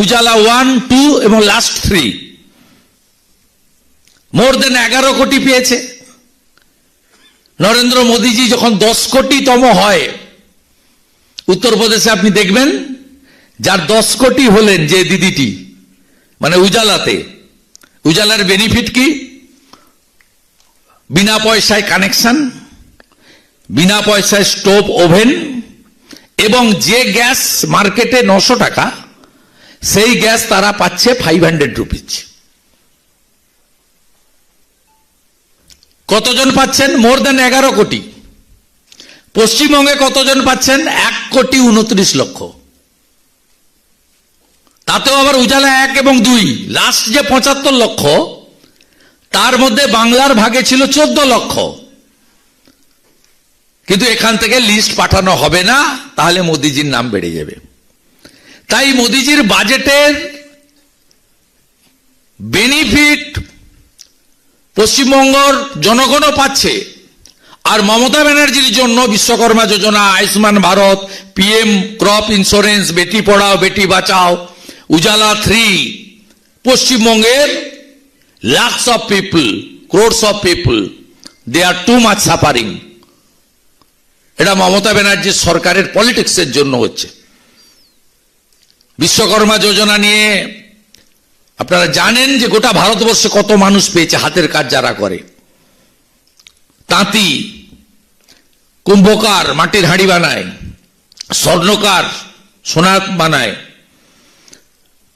উজালা one two এবং last three more দেন এগারো কোটি পেয়েছে। নরেন্দ্র মোদীজি যখন দশ কোটিতম হয়, উত্তরপ্রদেশে আপনি দেখবেন, যার দশ কোটি হলেন যে দিদিটি মানে উজালাতে, উজালার বেনিফিট কি? বিনা পয়সায় কানেকশন বিনা পয়সায় স্টোভ ওভেন এবং যে গ্যাস মার্কেটে নশো টাকা সেই গ্যাস তারা পাচ্ছে ফাইভ হান্ড্রেড রুপিজ কতজন পাচ্ছেন? মোর দেন এগারো কোটি। পশ্চিমবঙ্গে কতজন পাচ্ছেন? এক কোটি উনত্রিশ লক্ষ। তাতেও আবার উজালা এক এবং দুই। লাস্ট যে পঁচাত্তর লক্ষ, তার মধ্যে বাংলার ভাগে ছিল চোদ্দ লক্ষ। কিন্তু এখান থেকে লিস্ট পাঠানো হবে না, তাহলে মোদিজির নাম বেড়ে যাবে। তাই মোদিজির বাজেটের বেনিফিট পশ্চিমবঙ্গর জনগণও পাচ্ছে। আর মমতা ব্যানার্জির জন্য Vishwakarma Yojana, Ayushman Bharat, PM crop insurance, Beti Padhao, Beti Bachao, Ujjwala three, পশ্চিমবঙ্গের lakhs of people, crores of people, they are too much suffering. এটা মমতা ব্যানার্জির সরকারের পলিটিক্সের জন্য হচ্ছে। বিশ্বকর্মা যোজনা নিয়ে আপনারা জানেন যে গোটা ভারতবর্ষে কত মানুষ পেয়েছে হাতের কাজ যারা করে। তাঁতি, কুম্ভকার মাটির হাঁড়ি বানায়, স্বর্ণকার সোনা বানায়,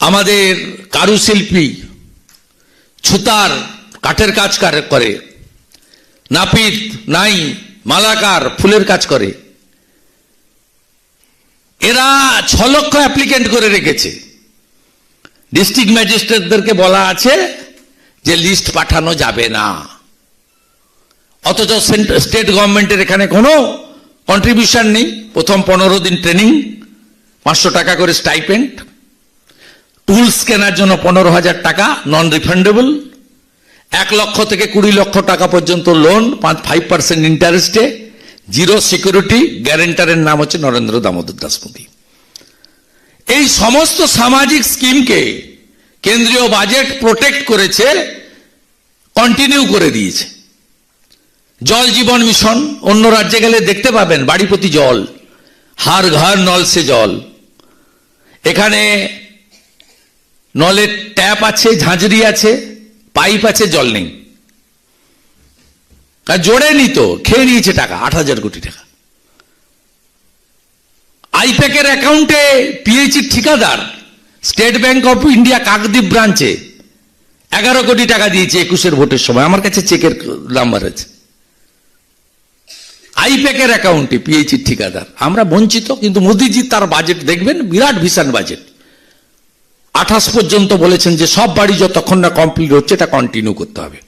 আমাদের কারুশিল্পী, ছুতার কাঠের কাজ করে, নাপিত, নাই, মালাকার ফুলের কাজ করে। এরা ছ লক্ষ অ্যাপ্লিকেন্ট করে রেখেছে। ডিস্ট্রিক্ট ম্যাজিস্ট্রেটদেরকে বলা আছে যে লিস্ট পাঠানো যাবে না। অথচ স্টেট গভর্নমেন্টের এখানে কোনো কন্ট্রিবিউশন নেই। প্রথম পনেরো দিন ট্রেনিং পাঁচশো টাকা করে স্টাইপেন্ড টুলস কেনার জন্য পনেরো হাজার টাকা নন রিফান্ডেবল এক লক্ষ থেকে কুড়ি লক্ষ টাকা পর্যন্ত লোন পাঁচ ফাইভ পার্সেন্ট ইন্টারেস্টে জিরো সিকিউরিটি গ্যারেন্টারের নাম হচ্ছে নরেন্দ্র দামোদর দাস মোদী এই সমস্ত সামাজিক স্কিমকে কেন্দ্রীয় বাজেট প্রোটেক্ট করেছে কন্টিনিউ করে দিয়েছে। জল জীবন মিশন, অন্য রাজ্যে গেলে দেখতে পাবেন বাড়ি প্রতি জল, হার ঘর নল সে জল। এখানে নলের ট্যাপ আছে, ঝাঁঝরি আছে, পাইপ আছে, জল নেই। জোড়ে নিত খেয়ে নিয়েছে টাকা, আট হাজার কোটি টাকা। আইপ্যাকের অ্যাকাউন্টে পিএইচি ঠিকাদার, State Bank of India Kakdwip ব্রাঞ্চে এগারো কোটি টাকা দিয়েছে একুশের ভোটের সময়। আমার কাছে চেকের নাম্বার আছে। আইপ্যাকের অ্যাকাউন্টে পিএইচি ঠিকাদার। আমরা বঞ্চিত, কিন্তু মোদিজি তার বাজেট দেখবেন, বিরাট ভীষণ বাজেট। আঠাশ পর্যন্ত বলেছেন যে সব বাড়ি যতক্ষণ না কমপ্লিট হচ্ছে, এটা কন্টিনিউ করতে হবে।